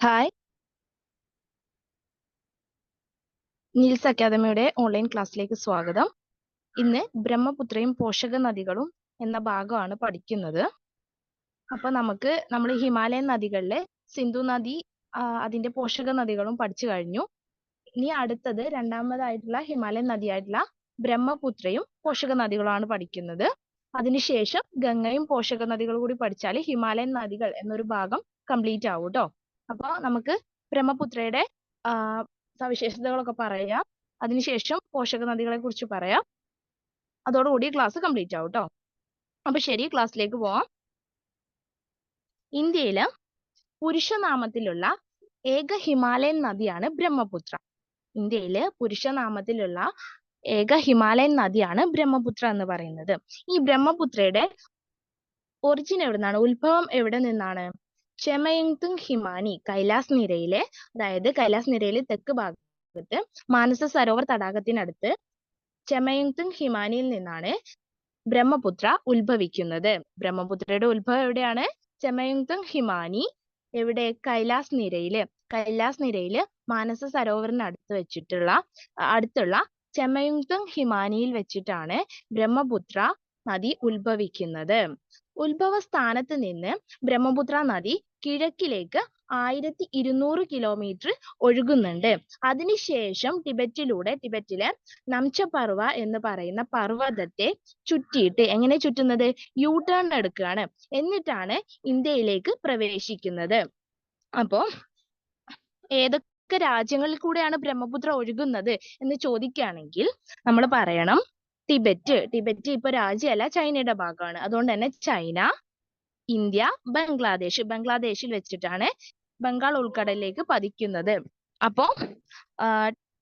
Hi Niels അക്കാദമിയുടെ online ക്ലാസ്സിലേക്ക് സ്വാഗതം. ഇന്ന് ബ്രഹ്മപുത്രയും പോഷക നദികളും എന്ന ഭാഗമാണ് പഠിക്കുന്നത്. അപ്പൊ നമുക്ക് നമ്മൾ ഹിമാലയൻ നദികളിലെ സിന്ധു നദി അതിന്റെ പോഷക നദികളും പഠിച്ചു കഴിഞ്ഞു. ഇനി അടുത്തത് രണ്ടാമതായിട്ടുള്ള ഹിമാലയൻ നദിയായിട്ടുള്ള ബ്രഹ്മപുത്രയും പോഷക നദികളുമാണ് പഠിക്കുന്നത് അതിനുശേഷം ഗംഗയും പോഷക നദികളും കൂടി പഠിച്ചാൽ ഹിമാലയൻ നദികൾ എന്നൊരു ഭാഗം കംപ്ലീറ്റ് ആവും ട്ടോ അപ്പൊ നമുക്ക് ബ്രഹ്മപുത്രയുടെ സവിശേഷതകളൊക്കെ പറയാം. അതിനുശേഷം പോഷക നദികളെ കുറിച്ച് പറയാം. അതോടുകൂടി ക്ലാസ് കംപ്ലീറ്റ് ആവും കേട്ടോ അപ്പൊ ശരി ക്ലാസ്സിലേക്ക് പോവാം. ഇന്ത്യയിലെ പുരുഷനാമത്തിലുള്ള ഏക ഹിമാലയൻ നദിയാണ് ബ്രഹ്മപുത്ര. ഇന്ത്യയിലെ പുരുഷനാമത്തിലുള്ള ഏക ഹിമാലയൻ നദിയാണ് ബ്രഹ്മപുത്ര എന്ന് പറയുന്നത്. ഈ ബ്രഹ്മപുത്രയുടെ ഒറിജിൻ എവിടുന്നാണ്? ഉത്ഭവം എവിടെ നിന്നാണ്? ചെമയങ്തുങ് ഹിമാനി കൈലാസ് നിരയിലെ അതായത് കൈലാസ് നിരയിലെ തെക്ക് ഭാഗത്ത് മാനസ സരോവർ തടാകത്തിനടുത്ത് ചെമയങ്തുങ് ഹിമാനിയിൽ നിന്നാണ് ബ്രഹ്മപുത്ര ഉത്ഭവിക്കുന്നത്. ബ്രഹ്മപുത്രയുടെ ഉത്ഭവം എവിടെയാണ്? ചെമയങ്തുങ് ഹിമാനി എവിടെ? കൈലാസ് നിരയിൽ. കൈലാസ് നിരയിൽ മാനസ സരോവറിന് അടുത്ത് വെച്ചിട്ടുള്ള അടുത്തുള്ള ചെമയുങ്തും ഹിമാനിയിൽ വെച്ചിട്ടാണ് ബ്രഹ്മപുത്ര നദി ഉത്ഭവിക്കുന്നത്. ഉത്ഭവ സ്ഥാനത്ത് നിന്ന് ബ്രഹ്മപുത്ര നദി കിഴക്കിലേക്ക് ആയിരത്തി ഇരുന്നൂറ് കിലോമീറ്റർ ഒഴുകുന്നുണ്ട്. അതിനുശേഷം ടിബറ്റിലൂടെ ടിബറ്റിലെ നംച പർവ എന്ന് പറയുന്ന പർവതത്തെ ചുറ്റിയിട്ട് എങ്ങനെ ചുറ്റുന്നത്? യു ടേൺ എടുക്കുകയാണ്. എന്നിട്ടാണ് ഇന്ത്യയിലേക്ക് പ്രവേശിക്കുന്നത്. അപ്പോ ഏതൊക്കെ രാജ്യങ്ങളിൽ കൂടെയാണ് ബ്രഹ്മപുത്ര ഒഴുകുന്നത് എന്ന് ചോദിക്കുകയാണെങ്കിൽ നമ്മൾ പറയണം ടിബറ്റ്. ടിബറ്റ് ഇപ്പൊ രാജ്യമല്ല ചൈനയുടെ ഭാഗമാണ്. അതുകൊണ്ട് തന്നെ ചൈന ഇന്ത്യ ബംഗ്ലാദേശ് ബംഗ്ലാദേശിൽ വെച്ചിട്ടാണ് ബംഗാൾ ഉൾക്കടലിലേക്ക് പതിക്കുന്നത്. അപ്പോ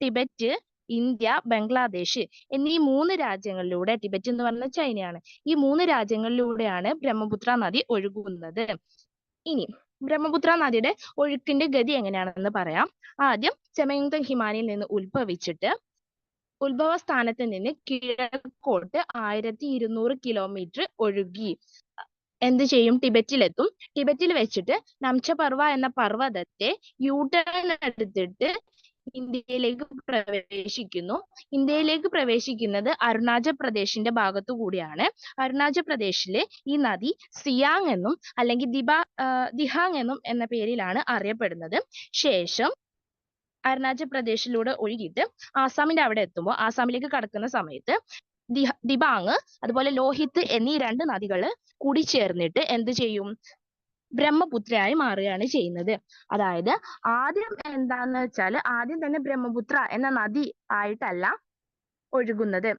ടിബറ്റ് ഇന്ത്യ ബംഗ്ലാദേശ് എന്നീ മൂന്ന് രാജ്യങ്ങളിലൂടെ ടിബറ്റ് എന്ന് പറഞ്ഞ ചൈനയാണ്. ഈ മൂന്ന് രാജ്യങ്ങളിലൂടെയാണ് ബ്രഹ്മപുത്ര നദി ഒഴുകുന്നത്. ഇനി ബ്രഹ്മപുത്ര നദിയുടെ ഒഴുക്കിന്റെ ഗതി എങ്ങനെയാണെന്ന് പറയാം. ആദ്യം ചെമയങ്തങ് ഹിമാനിയിൽ നിന്ന് ഉത്ഭവിച്ചിട്ട് ഉത്ഭവ സ്ഥാനത്ത് നിന്ന് കിഴക്കോട്ട് ആയിരത്തി ഇരുന്നൂറ് കിലോമീറ്റർ ഒഴുകി. എന്ത് ചെയ്യും? ടിബറ്റിലെത്തും. ടിബറ്റിൽ വെച്ചിട്ട് നംച പർവ എന്ന പർവതത്തെ യു ടേൺ എടുത്തിട്ട് ഇന്ത്യയിലേക്ക് പ്രവേശിക്കുന്നു. ഇന്ത്യയിലേക്ക് പ്രവേശിക്കുന്നത് അരുണാചൽ പ്രദേശിന്റെ ഭാഗത്തു കൂടിയാണ്. അരുണാചൽ പ്രദേശിലെ ഈ നദി സിയാങ് എന്നും അല്ലെങ്കിൽ ദിബ ദിഹാങ് എന്നും എന്ന പേരിലാണ് അറിയപ്പെടുന്നത്. ശേഷം അരുണാചൽ പ്രദേശിലൂടെ ഒഴുകിയിട്ട് ആസാമിന്റെ അവിടെ എത്തുമ്പോൾ ആസാമിലേക്ക് കടക്കുന്ന സമയത്ത് ദിഹ- ദിബാങ് അതുപോലെ ലോഹിത് എന്നീ രണ്ട് നദികൾ കൂടി ചേർന്നിട്ട് എന്ത് ചെയ്യും? ബ്രഹ്മപുത്രയായി മാറുകയാണ് ചെയ്യുന്നത്. അതായത് ആദ്യം എന്താന്ന് വെച്ചാൽ ആദ്യം തന്നെ ബ്രഹ്മപുത്ര എന്ന നദി ആയിട്ടല്ല ഒഴുകുന്നത്.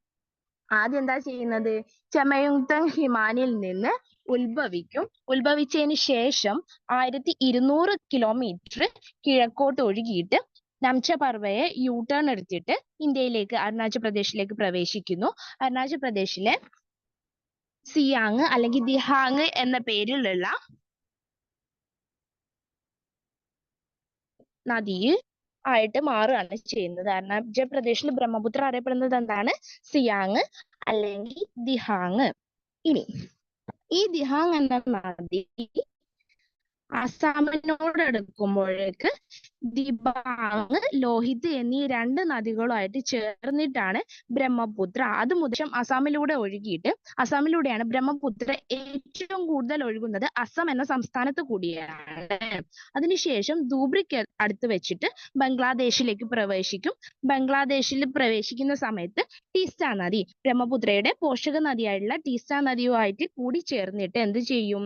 ആദ്യം എന്താ ചെയ്യുന്നത്? ചമയുക്തൻ ഹിമാനിൽ നിന്ന് ഉത്ഭവിക്കും. ഉത്ഭവിച്ചതിന് ശേഷം ആയിരത്തി ഇരുന്നൂറ് കിലോമീറ്റർ കിഴക്കോട്ട് ഒഴുകിയിട്ട് നംച പർവയെ യു ടേൺ എടുത്തിട്ട് ഇന്ത്യയിലേക്ക് അരുണാചൽ പ്രദേശിലേക്ക് പ്രവേശിക്കുന്നു. അരുണാചൽ പ്രദേശിലെ സിയാങ് അല്ലെങ്കിൽ ദിഹാങ് എന്ന പേരിലുള്ള നദിയിൽ ആയിട്ട് മാറുകയാണ് ചെയ്യുന്നത്. അരുണാചൽ പ്രദേശിൽ ബ്രഹ്മപുത്ര അറിയപ്പെടുന്നത് എന്താണ്? സിയാങ് അല്ലെങ്കിൽ ദിഹാങ് ഇനി ഈ ദിഹാങ് എന്ന നദി ആസാമിനോട് അടുക്കുമ്പോഴേക്ക് ദിബാങ് ലോഹിത് എന്നീ രണ്ട് നദികളുമായിട്ട് ചേർന്നിട്ടാണ് ബ്രഹ്മപുത്ര. അത് മുതൽ അസാമിലൂടെ ഒഴുകിയിട്ട് അസാമിലൂടെയാണ് ബ്രഹ്മപുത്ര ഏറ്റവും കൂടുതൽ ഒഴുകുന്നത് അസം എന്ന സംസ്ഥാനത്ത് കൂടിയാണ്. അതിനുശേഷം ദൂബ്രിക്ക് അടുത്ത് വെച്ചിട്ട് ബംഗ്ലാദേശിലേക്ക് പ്രവേശിക്കും. ബംഗ്ലാദേശിൽ പ്രവേശിക്കുന്ന സമയത്ത് ടീസ്റ്റ നദി ബ്രഹ്മപുത്രയുടെ പോഷക നദിയായിട്ടുള്ള ടീസ്റ്റ നദിയുമായിട്ട് കൂടി ചേർന്നിട്ട് എന്ത് ചെയ്യും?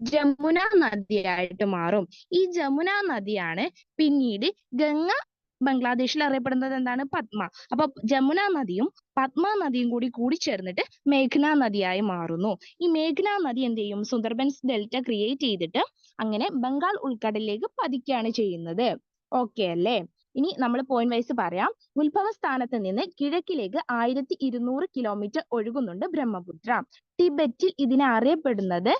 ജമുന നദിയായിട്ട് മാറും. ഈ ജമുന നദിയാണ് പിന്നീട് ഗംഗ ബംഗ്ലാദേശിൽ അറിയപ്പെടുന്നത് എന്താണ്? പത്മ അപ്പൊ ജമുന നദിയും പത്മ നദിയും കൂടി കൂടി ചേർന്നിട്ട് മേഘ്ന നദിയായി മാറുന്നു. ഈ മേഘ്ന നദി എന്ത് ചെയ്യും? സുന്ദർബൻസ് ഡെൽറ്റ ക്രിയേറ്റ് ചെയ്തിട്ട് അങ്ങനെ ബംഗാൾ ഉൾക്കടലിലേക്ക് പതിക്കുകയാണ് ചെയ്യുന്നത്. ഓക്കെ അല്ലേ? ഇനി നമ്മൾ പോയിന്റ് വൈസ് പറയാം. ഉത്ഭവ സ്ഥാനത്ത് നിന്ന് കിഴക്കിലേക്ക് ആയിരത്തി ഇരുന്നൂറ് കിലോമീറ്റർ ഒഴുകുന്നുണ്ട് ബ്രഹ്മപുത്ര. ടിബറ്റിൽ ഇതിനെ അറിയപ്പെടുന്നത്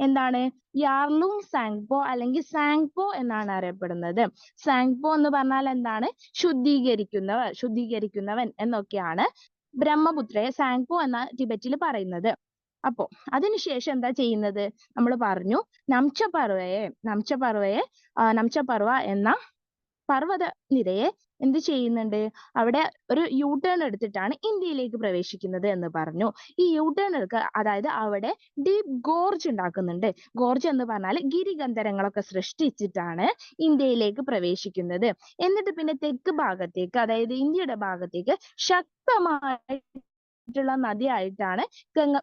എന്താണ്? യാർലുങ് സാങ്പോ അല്ലെങ്കിൽ സാങ്പോ എന്നാണ് അറിയപ്പെടുന്നത്. സാങ്പോ എന്ന് പറഞ്ഞാൽ എന്താണ്? ശുദ്ധീകരിക്കുന്നവർ ശുദ്ധീകരിക്കുന്നവൻ എന്നൊക്കെയാണ് ബ്രഹ്മപുത്രയെ സാങ്പോ എന്ന ടിബറ്റിൽ പറയുന്നത്. അപ്പോ അതിനുശേഷം എന്താ ചെയ്യുന്നത്? നമ്മൾ പറഞ്ഞു നംച പർവയെ നംച പർവയെ ആ, നംച പർവ എന്ന പർവത നിരയെ എന്ത് ചെയ്യുന്നുണ്ട്? അവിടെ ഒരു യു ടേൺ എടുത്തിട്ടാണ് ഇന്ത്യയിലേക്ക് പ്രവേശിക്കുന്നത് എന്ന് പറഞ്ഞു. ഈ യു ടേൺ അതായത് അവിടെ ഡീപ് ഗോർജ് ഉണ്ടാക്കുന്നുണ്ട്. ഗോർജ് എന്ന് പറഞ്ഞാൽ ഗിരിഗന്ധരങ്ങളൊക്കെ സൃഷ്ടിച്ചിട്ടാണ് ഇന്ത്യയിലേക്ക് പ്രവേശിക്കുന്നത്. എന്നിട്ട് പിന്നെ തെക്ക് ഭാഗത്തേക്ക് അതായത് ഇന്ത്യയുടെ ഭാഗത്തേക്ക് ശക്തമായിട്ടുള്ള നദിയായിട്ടാണ് ഗംഗ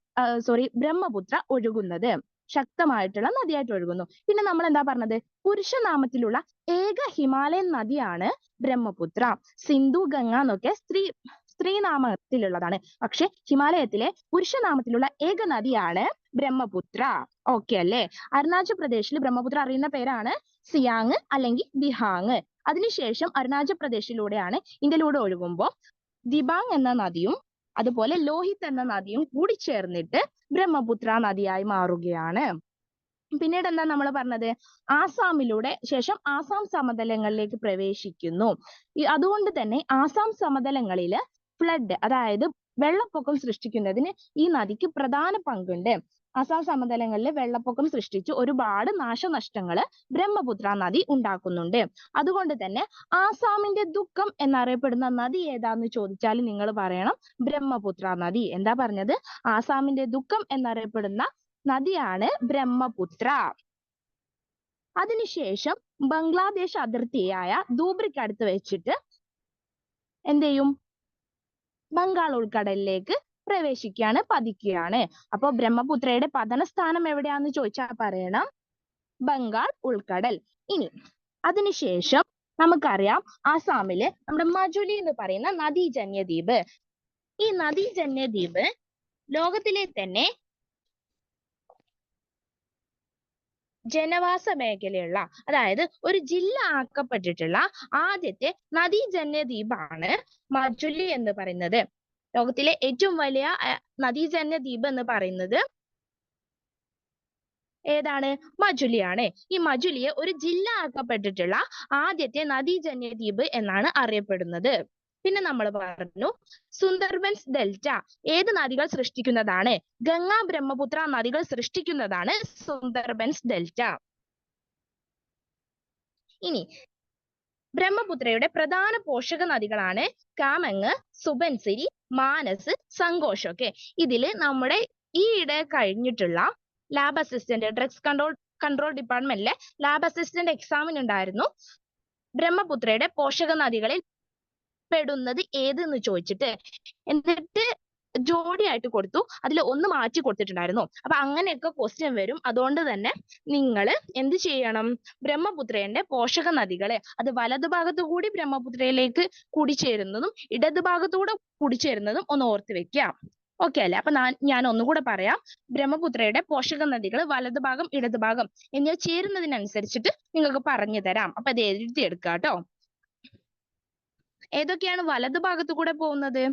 സോറി ബ്രഹ്മപുത്ര ഒഴുകുന്നത്. ശക്തമായിട്ടുള്ള നദിയായിട്ട് ഒഴുകുന്നു. പിന്നെ നമ്മൾ എന്താ പറഞ്ഞത്? പുരുഷനാമത്തിലുള്ള ഏക ഹിമാലയൻ നദിയാണ് ബ്രഹ്മപുത്ര. സിന്ധു ഗംഗ എന്നൊക്കെ സ്ത്രീ സ്ത്രീനാമത്തിലുള്ളതാണ്. പക്ഷെ ഹിമാലയത്തിലെ പുരുഷനാമത്തിലുള്ള ഏക നദിയാണ് ബ്രഹ്മപുത്ര. ഓക്കേ അല്ലേ? അരുണാചൽ പ്രദേശിൽ ബ്രഹ്മപുത്ര അറിയുന്ന പേരാണ് സിയാങ് അല്ലെങ്കിൽ ദിഹാങ്. അതിനുശേഷം അരുണാചൽ പ്രദേശിലൂടെയാണ് ഇന്ത്യയിലൂടെ ഒഴുകുമ്പോൾ ദിബാങ് എന്ന നദിയും അതുപോലെ ലോഹിത് എന്ന നദിയും കൂടി ചേർന്നിട്ട് ബ്രഹ്മപുത്ര നദിയായി മാറുകയാണ്. പിന്നീട് എന്താ നമ്മൾ പറഞ്ഞത്? ആസാമിലൂടെ ശേഷം ആസാം സമതലങ്ങളിലേക്ക് പ്രവേശിക്കുന്നു. അതുകൊണ്ട് തന്നെ ആസാം സമതലങ്ങളിൽ ഫ്ലഡ് അതായത് വെള്ളപ്പൊക്കം സൃഷ്ടിക്കുന്നതിന് ഈ നദിക്ക് പ്രധാന പങ്കുണ്ട്. അസാം സമതലങ്ങളിൽ വെള്ളപ്പൊക്കം സൃഷ്ടിച്ച്. ഒരുപാട് നാശനഷ്ടങ്ങൾ ബ്രഹ്മപുത്ര നദി ഉണ്ടാക്കുന്നുണ്ട്. അതുകൊണ്ട് തന്നെ ആസാമിന്റെ ദുഃഖം എന്നറിയപ്പെടുന്ന നദി ഏതാന്ന് ചോദിച്ചാൽ നിങ്ങൾ പറയണം ബ്രഹ്മപുത്ര നദി. എന്താ പറഞ്ഞത്? ആസാമിന്റെ ദുഃഖം എന്നറിയപ്പെടുന്ന നദിയാണ് ബ്രഹ്മപുത്ര. അതിനുശേഷം ബംഗ്ലാദേശ് അതിർത്തിയായ ധൂബ്രിക്ക് അടുത്ത് വെച്ചിട്ട് എന്ത് ചെയ്യും ബംഗാൾ ഉൾക്കടലിലേക്ക് പ്രവേശിക്കുകയാണ് പതിക്കുകയാണ്. അപ്പൊ ബ്രഹ്മപുത്രയുടെ പതന സ്ഥാനം എവിടെയാണെന്ന് ചോദിച്ചാൽ പറയണം. ബംഗാൾ ഉൾക്കടൽ. ഇനി അതിനുശേഷം നമുക്കറിയാം ആസാമിൽ നമ്മുടെ മജുലി എന്ന് പറയുന്ന നദീജന്യ ദ്വീപ് ഈ നദീജന്യ ദ്വീപ് ലോകത്തിലെ തന്നെ ജനവാസ മേഖലയുള്ള അതായത് ഒരു ജില്ല ആക്കപ്പെട്ടിട്ടുള്ള ആദ്യത്തെ നദീജന്യ ദ്വീപാണ് മജുലി എന്ന് പറയുന്നത്. ലോകത്തിലെ ഏറ്റവും വലിയ നദീജന്യ ദ്വീപ് എന്ന് പറയുന്നത് ഏതാണ്? മജുലിയാണ് ഈ മജുലിയെ ഒരു ജില്ല ആക്കപ്പെട്ടിട്ടുള്ള ആദ്യത്തെ നദീജന്യ ദ്വീപ് എന്നാണ് അറിയപ്പെടുന്നത്. പിന്നെ നമ്മൾ പറഞ്ഞു സുന്ദർബൻസ് ഡെൽറ്റ ഏത് നദികൾ സൃഷ്ടിക്കുന്നതാണ്? ഗംഗ ബ്രഹ്മപുത്ര നദികൾ സൃഷ്ടിക്കുന്നതാണ് സുന്ദർബൻസ് ഡെൽറ്റ. ഇനി ബ്രഹ്മപുത്രയുടെ പ്രധാന പോഷക നദികളാണ് കാമങ് സുബൻസിരി മാനസ് സങ്കോഷ് ഒക്കെ ഇതിൽ നമ്മുടെ ഈയിടെ കഴിഞ്ഞിട്ടുള്ള lab assistant drugs control control ഡിപ്പാർട്ട്മെന്റിലെ lab assistant എക്സാമിന് ഉണ്ടായിരുന്നു ബ്രഹ്മപുത്രയുടെ പോഷക നദികളിൽ പെടുന്നത് ഏതെന്ന് ചോദിച്ചിട്ട്. എന്നിട്ട് ജോഡിയായിട്ട് കൊടുത്തു. അതിൽ ഒന്ന് മാറ്റി കൊടുത്തിട്ടുണ്ടായിരുന്നു. അപ്പൊ അങ്ങനെയൊക്കെ ക്വസ്റ്റ്യൻ വരും. അതുകൊണ്ട് തന്നെ നിങ്ങൾ എന്ത് ചെയ്യണം? ബ്രഹ്മപുത്രയുടെ പോഷക നദികളെ അത് വലതുഭാഗത്തു കൂടി ബ്രഹ്മപുത്രയിലേക്ക് കൂടിച്ചേരുന്നതും കൂടി കൂടിച്ചേരുന്നതും ഒന്ന് ഓർത്ത് വെക്കുക ഓക്കെ അല്ലേ? അപ്പൊ ഞാൻ ഒന്നുകൂടെ പറയാം. ബ്രഹ്മപുത്രയുടെ പോഷക നദികൾ വലതുഭാഗം ഇടതുഭാഗം എന്നിവ ചേരുന്നതിനനുസരിച്ചിട്ട് നിങ്ങൾക്ക് പറഞ്ഞു തരാം അപ്പൊ അത് എഴുതിയെടുക്കുക കേട്ടോ ഏതൊക്കെയാണ് വലത് ഭാഗത്തു കൂടെ പോകുന്നത്?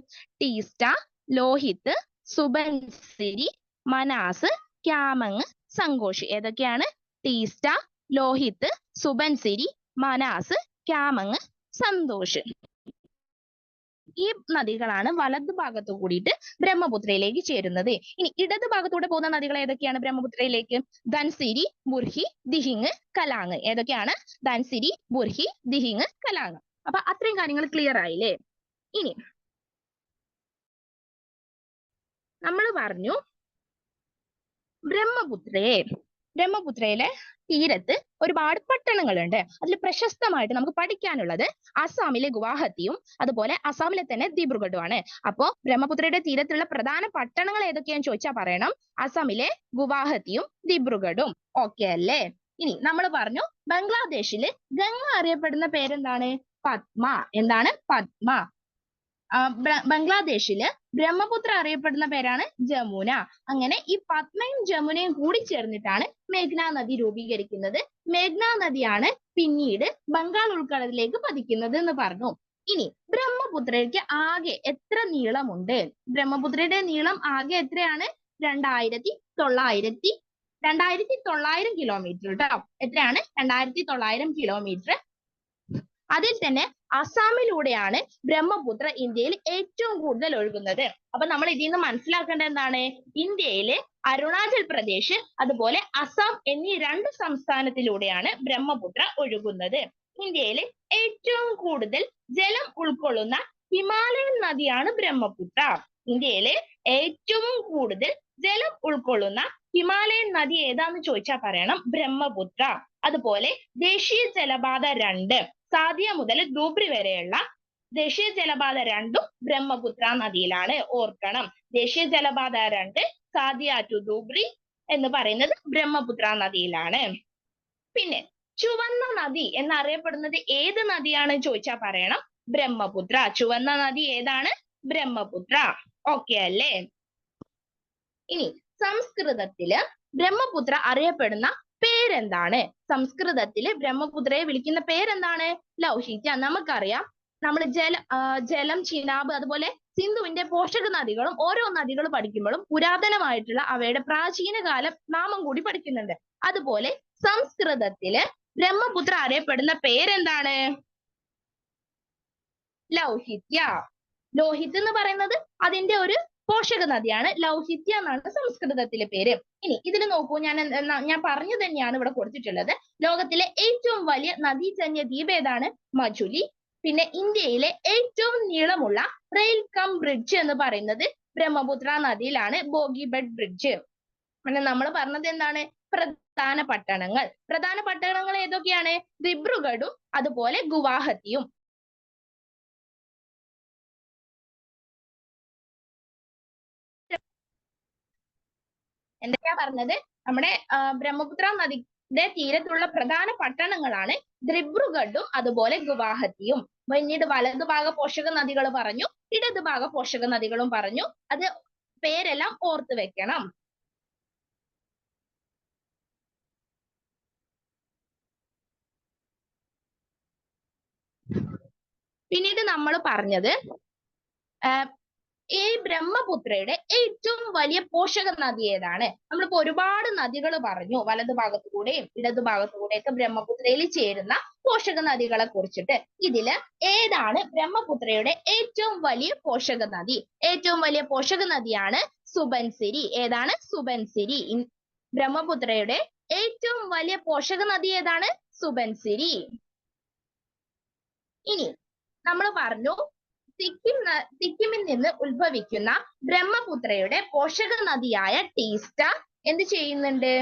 ടീസ്റ്റ ലോഹിത് സുബൻസിരി മനാസ് ക്യാമങ് സങ്കോഷ്. ഏതൊക്കെയാണ്? ടീസ്റ്റ ലോഹിത് സുബൻസിരി മനാസ് ക്യാമങ് സന്തോഷ്. ഈ നദികളാണ് വലത് ഭാഗത്ത് കൂടിയിട്ട് ബ്രഹ്മപുത്രയിലേക്ക് ചേരുന്നത്. ഇനി ഇടത് ഭാഗത്തൂടെ പോകുന്ന നദികൾ ഏതൊക്കെയാണ് ബ്രഹ്മപുത്രയിലേക്ക്? ധൻസിരി ബുർഹി ദിഹിങ് കലാങ്. ഏതൊക്കെയാണ്? ധൻസിരി ബുർഹി ദിഹിങ് കലാങ്. അപ്പൊ അത്രയും കാര്യങ്ങൾ ക്ലിയർ ആയില്ലേ? ഇനി നമ്മൾ പറഞ്ഞു ബ്രഹ്മപുത്രയെ ബ്രഹ്മപുത്രയിലെ തീരത്ത് ഒരുപാട് പട്ടണങ്ങളുണ്ട്. അതിൽ പ്രശസ്തമായിട്ട് നമുക്ക് പഠിക്കാനുള്ളത് അസാമിലെ ഗുവാഹത്തിയും അതുപോലെ അസാമിലെ തന്നെ ദിബ്രുഗഡുമാണ്. അപ്പോ ബ്രഹ്മപുത്രയുടെ തീരത്തുള്ള പ്രധാന പട്ടണങ്ങൾ ഏതൊക്കെയാന്ന് ചോദിച്ചാൽ പറയണം. അസാമിലെ ഗുവാഹത്തിയും ദിബ്രുഗഡും. ഓക്കെ അല്ലേ? ഇനി നമ്മൾ പറഞ്ഞു ബംഗ്ലാദേശിൽ ഗംഗ അറിയപ്പെടുന്ന പേരെന്താണ്? പത്മ. എന്താണ് പത്മ? ബംഗ്ലാദേശിൽ ബ്രഹ്മപുത്ര അറിയപ്പെടുന്ന പേരാണ് ജമുന. അങ്ങനെ ഈ പത്മയും ജമുനയും കൂടി ചേർന്നിട്ടാണ് മേഘ്ന നദി രൂപീകരിക്കുന്നത്. മേഘ്ന നദിയാണ് പിന്നീട് ബംഗാൾ ഉൾക്കടലിലേക്ക് പതിക്കുന്നത് എന്ന് പറഞ്ഞു. ഇനി ബ്രഹ്മപുത്രയ്ക്ക് ആകെ എത്ര നീളമുണ്ട്? ബ്രഹ്മപുത്രയുടെ നീളം ആകെ എത്രയാണ്? രണ്ടായിരത്തി തൊള്ളായിരത്തി രണ്ടായിരത്തി തൊള്ളായിരം കിലോമീറ്റർ കേട്ടോ എത്രയാണ്? രണ്ടായിരത്തി തൊള്ളായിരം കിലോമീറ്റർ അതിൽ തന്നെ അസാമിലൂടെയാണ് ബ്രഹ്മപുത്ര ഇന്ത്യയിൽ ഏറ്റവും കൂടുതൽ ഒഴുകുന്നത്. അപ്പൊ നമ്മൾ ഇതിൽ നിന്ന് മനസ്സിലാക്കേണ്ടത് എന്താണ്? ഇന്ത്യയിലെ അരുണാചൽ പ്രദേശ് അതുപോലെ അസം എന്നീ രണ്ട് സംസ്ഥാനത്തിലൂടെയാണ് ബ്രഹ്മപുത്ര ഒഴുകുന്നത്. ഇന്ത്യയിലെ ഏറ്റവും കൂടുതൽ ജലം ഉൾക്കൊള്ളുന്ന ഹിമാലയൻ നദിയാണ് ബ്രഹ്മപുത്ര. ഇന്ത്യയിലെ ഏറ്റവും കൂടുതൽ ജലം ഉൾക്കൊള്ളുന്ന ഹിമാലയൻ നദി ഏതാന്ന് ചോദിച്ചാൽ പറയണം? ബ്രഹ്മപുത്ര. അതുപോലെ ദേശീയ ജലപാത രണ്ട്. സാദിയ മുതൽ ധൂബ്രി വരെയുള്ള ദേശീയ ജലപാത രണ്ടും ബ്രഹ്മപുത്ര നദിയിലാണ് ഓർക്കണം. ദേശീയ ജലപാത രണ്ട് സാദിയ ടു ധൂബ്രി എന്ന് പറയുന്നത് ബ്രഹ്മപുത്ര നദിയിലാണ്. പിന്നെ ചുവന്ന നദി എന്നറിയപ്പെടുന്നത് ഏത് നദിയാണ് ചോദിച്ചാൽ പറയണം. ബ്രഹ്മപുത്ര. ചുവന്ന നദി ഏതാണ്? ബ്രഹ്മപുത്ര. ഓക്കെ അല്ലേ? ഇനി സംസ്കൃതത്തിൽ ബ്രഹ്മപുത്ര അറിയപ്പെടുന്ന പേരെന്താണ്? സംസ്കൃതത്തിൽ ബ്രഹ്മപുത്രയെ വിളിക്കുന്ന പേരെന്താണ്? ലൗഹിത്യ. നമുക്കറിയാം നമ്മൾ ജല ജലം ചിനാബ് അതുപോലെ സിന്ധുവിന്റെ പോഷക നദികളും ഓരോ നദികൾ പഠിക്കുമ്പോഴും പുരാതനമായിട്ടുള്ള അവയുടെ പ്രാചീന കാല നാമം കൂടി പഠിക്കുന്നുണ്ട്. അതുപോലെ സംസ്കൃതത്തിൽ ബ്രഹ്മപുത്ര അറിയപ്പെടുന്ന പേരെന്താണ്? ലൗഹിത്യ. ലോഹിത് എന്ന് പറയുന്നത് അതിന്റെ ഒരു പോഷക നദിയാണ് ലൗഹിത്യ എന്നാണ് സംസ്കൃതത്തിലെ പേര്. ഇനി ഇതിൽ നോക്കൂ ഞാൻ ഞാൻ പറഞ്ഞു തന്നെയാണ് ഇവിടെ കൊടുത്തിട്ടുള്ളത്. ലോകത്തിലെ ഏറ്റവും വലിയ നദീജന്യ ദ്വീപ് ഏതാണ്? മജുലി. പിന്നെ ഇന്ത്യയിലെ ഏറ്റവും നീളമുള്ള റെയിൽ കം ബ്രിഡ്ജ് എന്ന് പറയുന്നത് ബ്രഹ്മപുത്ര നദിയിലാണ് ബോഗിബഡ് ബ്രിഡ്ജ്. പിന്നെ നമ്മൾ പറഞ്ഞത് എന്താണ്? പ്രധാന പട്ടണങ്ങൾ. പ്രധാന പട്ടണങ്ങൾ ഏതൊക്കെയാണ്? ദിബ്രുഗഡും അതുപോലെ ഗുവാഹത്തിയും. എന്തൊക്കെയാ പറഞ്ഞത്? നമ്മുടെ ബ്രഹ്മപുത്ര നദിയുടെ തീരത്തുള്ള പ്രധാന പട്ടണങ്ങളാണ് ദിബ്രുഗഡും അതുപോലെ ഗുവാഹത്തിയും. പിന്നീട് വലതുഭാഗ പോഷക നദികൾ പറഞ്ഞു ഇടതുഭാഗ പോഷക നദികളും പറഞ്ഞു. അത് പേരെല്ലാം ഓർത്തു വെക്കണം. പിന്നീട് നമ്മൾ പറഞ്ഞത് ഈ ബ്രഹ്മപുത്രയുടെ ഏറ്റവും വലിയ പോഷക നദി ഏതാണ്? നമ്മളിപ്പോ ഒരുപാട് നദികൾ പറഞ്ഞു. വലതു ഭാഗത്തു കൂടെയും ഇടതു ഭാഗത്തു കൂടെയൊക്കെ ബ്രഹ്മപുത്രയിൽ ചേരുന്ന പോഷക നദികളെ കുറിച്ചിട്ട്. ഇതിൽ ഏതാണ് ബ്രഹ്മപുത്രയുടെ ഏറ്റവും വലിയ പോഷക നദി? ഏറ്റവും വലിയ പോഷക നദിയാണ് സുബൻസിരി. ഏതാണ്? സുബൻസിരി. ബ്രഹ്മപുത്രയുടെ ഏറ്റവും വലിയ പോഷക നദി ഏതാണ്? സുബൻസിരി. ഇനി നമ്മൾ പറഞ്ഞു സിക്കിം സിക്കിമിൽ നിന്ന് ഉത്ഭവിക്കുന്ന ബ്രഹ്മപുത്രയുടെ പോഷക നദിയായ ടീസ്റ്റ എന്ത് ചെയ്യുന്നുണ്ട്?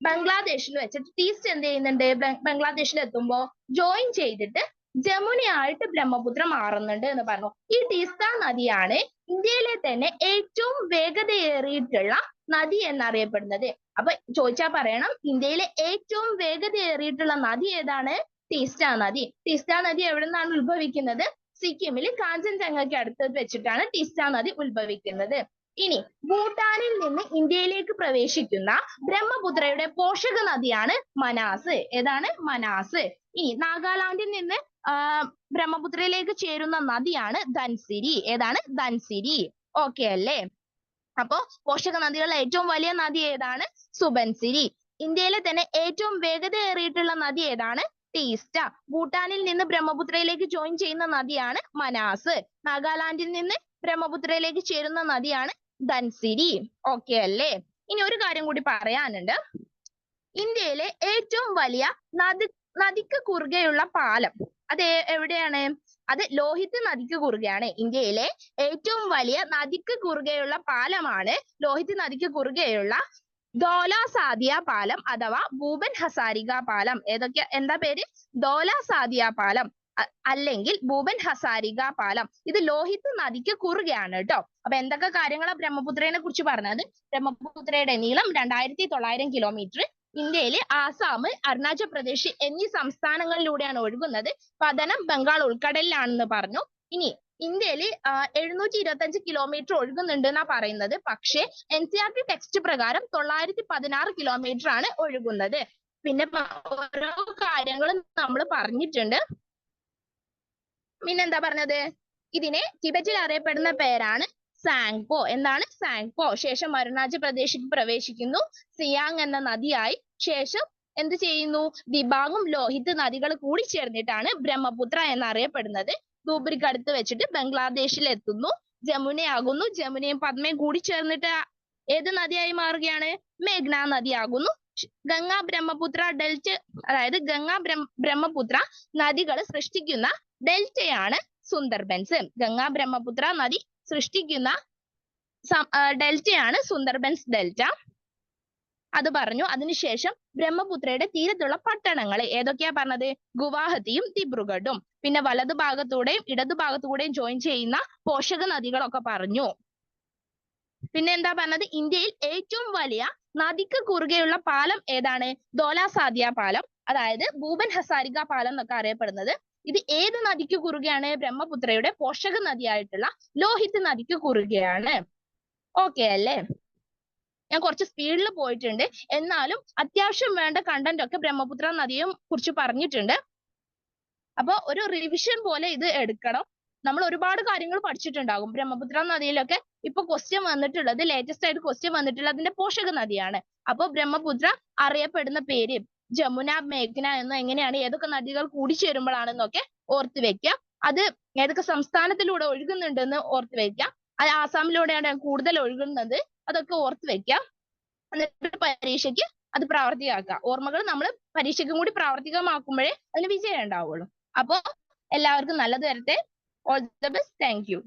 ബംഗ്ലാദേശിൽ വെച്ചിട്ട് ടീസ്റ്റ് എന്ത് ചെയ്യുന്നുണ്ട്? ബംഗ്ലാദേശിൽ എത്തുമ്പോ ജോയിൻ ചെയ്തിട്ട് ജമുനയായിട്ട് ബ്രഹ്മപുത്ര മാറുന്നുണ്ട് എന്ന് പറഞ്ഞു. ഈ ടീസ്ത നദിയാണ് ഇന്ത്യയിലെ തന്നെ ഏറ്റവും വേഗതയേറിയിട്ടുള്ള നദി എന്നറിയപ്പെടുന്നത്. അപ്പൊ ചോദിച്ചാൽ പറയണം ഇന്ത്യയിലെ ഏറ്റവും വേഗതയേറിയിട്ടുള്ള നദി ഏതാണ്? ടീസ്റ്റ നദി. തീസ്റ്റ നദി എവിടെ നിന്നാണ് ഉത്ഭവിക്കുന്നത്? സിക്കിമിൽ. കാഞ്ചൻജംഗയ്ക്ക് അടുത്ത് വെച്ചിട്ടാണ് തീസ്റ്റ നദി ഉത്ഭവിക്കുന്നത്. ഇനി ഭൂട്ടാനിൽ നിന്ന് ഇന്ത്യയിലേക്ക് പ്രവേശിക്കുന്ന ബ്രഹ്മപുത്രയുടെ പോഷക നദിയാണ് മനാസ്. ഏതാണ്? മനാസ്. ഇനി നാഗാലാൻഡിൽ നിന്ന് ബ്രഹ്മപുത്രയിലേക്ക് ചേരുന്ന നദിയാണ് ധൻസിരി. ഏതാണ്? ധൻസിരി. ഓക്കെ അല്ലേ? അപ്പോ പോഷക നദികളിലെ ഏറ്റവും വലിയ നദി ഏതാണ്? സുബൻസിരി. ഇന്ത്യയിലെ തന്നെ ഏറ്റവും വേഗതയേറിയിട്ടുള്ള നദി ഏതാണ്? ടീസ്റ്റ. ഭൂട്ടാനിൽ നിന്ന് ബ്രഹ്മപുത്രയിലേക്ക് ജോയിൻ ചെയ്യുന്ന നദിയാണ് മനാസ്. നാഗാലാൻഡിൽ നിന്ന് ബ്രഹ്മപുത്രയിലേക്ക് ചേരുന്ന നദിയാണ് ധൻസിരി. ഓക്കെ അല്ലേ? ഇനി ഒരു കാര്യം കൂടി പറയാനുണ്ട്. ഇന്ത്യയിലെ ഏറ്റവും വലിയ നദി നദിക്ക് കുറുകെയുള്ള പാലം അത് എവിടെയാണ്? അത് ലോഹിത് നദിക്ക് കുറുകെയാണ്. ഇന്ത്യയിലെ ഏറ്റവും വലിയ നദിക്ക് കുറുകെയുള്ള പാലമാണ് ലോഹിത് നദിക്ക് കുറുകെയുള്ള ധോല സാദിയ പാലം അഥവാ ഭൂപൻ ഹസാരിക പാലം. ഏതൊക്കെ? എന്താ പേര്? ധോല സാദിയ പാലം. അല്ലെങ്കിൽ ഭൂപൻ ഹസാരിക പാലം. ഇത് ലോഹിത് നദിക്ക് കുറുകയാണ് കേട്ടോ. അപ്പൊ എന്തൊക്കെ കാര്യങ്ങളാ ബ്രഹ്മപുത്രനെ കുറിച്ച് പറഞ്ഞത്? ബ്രഹ്മപുത്രയുടെ നീളം രണ്ടായിരത്തി തൊള്ളായിരം കിലോമീറ്റർ. ഇന്ത്യയിലെ ആസാം അരുണാചൽ പ്രദേശ് എന്നീ സംസ്ഥാനങ്ങളിലൂടെയാണ് ഒഴുകുന്നത്. പതനം ബംഗാൾ ഉൾക്കടലിലാണെന്ന് പറഞ്ഞു. ഇനി ഇന്ത്യയിൽ എഴുന്നൂറ്റി ഇരുപത്തി അഞ്ച് കിലോമീറ്റർ ഒഴുകുന്നുണ്ട് എന്നാ പറയുന്നത്. പക്ഷേ N C R T text പ്രകാരം തൊള്ളായിരത്തി പതിനാറ് കിലോമീറ്റർ ആണ് ഒഴുകുന്നത്. പിന്നെ ഓരോ കാര്യങ്ങളും നമ്മൾ പറഞ്ഞിട്ടുണ്ട്. പിന്നെന്താ പറഞ്ഞത്? ഇതിനെ ടിബറ്റിൽ അറിയപ്പെടുന്ന പേരാണ് സാങ്പോ എന്താണ് സാങ്പോ ശേഷം അരുണാചൽ പ്രദേശിൽ പ്രവേശിക്കുന്നു. സിയാങ് എന്ന നദിയായി. ശേഷം എന്ത് ചെയ്യുന്നു? ദിബാങ്ങും ലോഹിത് നദികൾ കൂടി ചേർന്നിട്ടാണ് ബ്രഹ്മപുത്ര എന്നറിയപ്പെടുന്നത്. ധൂബ്രിക്ക് അടുത്ത് വെച്ചിട്ട് ബംഗ്ലാദേശിൽ എത്തുന്നു ജമുനയാകുന്നു. ജമുനയും പത്മയും കൂടി ചേർന്നിട്ട് ഏത് നദിയായി മാറുകയാണ്? മേഘ്ന നദിയാകുന്നു. ഗംഗ ബ്രഹ്മപുത്ര ഡെൽറ്റ അതായത് ഗംഗ ബ്രഹ്മപുത്ര നദികൾ സൃഷ്ടിക്കുന്ന ഡെൽറ്റയാണ് സുന്ദർബൻസ്. ഗംഗ ബ്രഹ്മപുത്ര നദി സൃഷ്ടിക്കുന്ന ഡെൽറ്റയാണ് സുന്ദർബൻസ് ഡെൽറ്റ. അത് പറഞ്ഞു. അതിനുശേഷം ബ്രഹ്മപുത്രയുടെ തീരത്തുള്ള പട്ടണങ്ങൾ ഏതൊക്കെയാ പറഞ്ഞത്? ഗുവാഹത്തിയും ദിബ്രുഗഡും. പിന്നെ വലതു ഭാഗത്തൂടെയും ഇടതു ഭാഗത്തൂടെയും ജോയിൻ ചെയ്യുന്ന പോഷക നദികളൊക്കെ പറഞ്ഞു. പിന്നെ എന്താ പറഞ്ഞത്? ഇന്ത്യയിൽ ഏറ്റവും വലിയ നദിക്ക് കുറുകെയുള്ള പാലം ഏതാണ്? ദോലാസാദിയ പാലം അതായത് ഭൂപൻ ഹസാരിക പാലം എന്നൊക്കെ അറിയപ്പെടുന്നത്. ഇത് ഏത് നദിക്ക് കുറുകെയാണ്? ബ്രഹ്മപുത്രയുടെ പോഷക നദിയായിട്ടുള്ള ലോഹിത് നദിക്ക് കുറുകെയാണ്. ഓക്കെ അല്ലേ? ഞാൻ കുറച്ച് സ്പീഡിൽ പോയിട്ടുണ്ട്. എന്നാലും അത്യാവശ്യം വേണ്ട കണ്ടന്റ് ഒക്കെ ബ്രഹ്മപുത്ര നദിയെ കുറിച്ച് പറഞ്ഞിട്ടുണ്ട്. അപ്പോൾ ഒരു റിവിഷൻ പോലെ ഇത് എടുക്കണം. നമ്മൾ ഒരുപാട് കാര്യങ്ങൾ പഠിച്ചിട്ടുണ്ടാകും. ബ്രഹ്മപുത്ര നദിയിലൊക്കെ ഇപ്പൊ ക്വസ്റ്റ്യൻ വന്നിട്ടുള്ളത് ലേറ്റസ്റ്റ് ആയിട്ട് ക്വസ്റ്റ്യൻ വന്നിട്ടുള്ളത് അതിന്റെ പോഷക നദിയാണ്. അപ്പോൾ ബ്രഹ്മപുത്ര അറിയപ്പെടുന്ന പേര് ജമുന മേഘ്ന എന്ന് എങ്ങനെയാണ് ഏതൊക്കെ നദികൾ കൂടിച്ചേരുമ്പോഴാണെന്നൊക്കെ ഓർത്ത് വെക്കുക. അത് ഏതൊക്കെ സംസ്ഥാനത്തിലൂടെ ഒഴുകുന്നുണ്ടെന്ന് ഓർത്ത് വെക്കുക. അത് ആസാമിലൂടെയാണ് കൂടുതൽ ഒഴുകുന്നത്. അതൊക്കെ ഓർത്ത് വെക്കാം. എന്നിട്ട് പരീക്ഷയ്ക്ക് അത് പ്രാവർത്തികമാക്കാം ഓർമ്മകൾ നമ്മൾ പരീക്ഷയ്ക്കും കൂടി പ്രാവർത്തികമാക്കുമ്പോഴേ അതിന് വിജയം ഉണ്ടാവുള്ളൂ. അപ്പോ എല്ലാവർക്കും നല്ലത് വരട്ടെ. All the best thank you